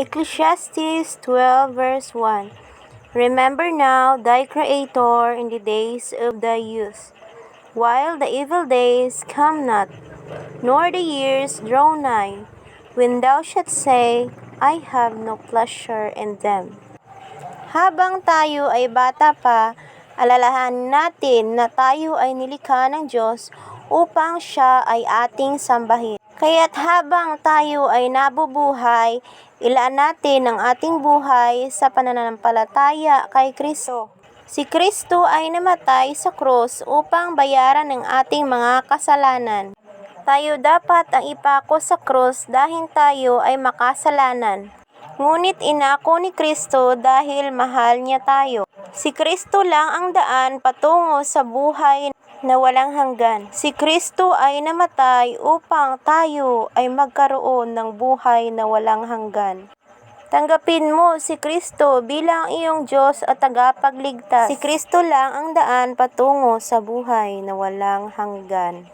Ecclesiastes 12 verse 1 Remember now thy Creator in the days of thy youth, while the evil days come not, nor the years draw nigh, when thou shalt say, I have no pleasure in them. Habang tayo ay bata pa, alalahanin natin na tayo ay nilikha ng Diyos upang siya ay ating sambahin. Kaya't habang tayo ay nabubuhay, ilaan natin ang ating buhay sa pananampalataya kay Kristo. Si Kristo ay namatay sa krus upang bayaran ang ating mga kasalanan. Tayo dapat ang ipako sa krus dahil tayo ay makasalanan. Ngunit inako ni Kristo dahil mahal niya tayo. Si Kristo lang ang daan patungo sa buhay na walang hanggan. Si Kristo ay namatay upang tayo ay magkaroon ng buhay na walang hanggan. Tanggapin mo si Kristo bilang iyong Diyos at tagapagligtas. Si Kristo lang ang daan patungo sa buhay na walang hanggan.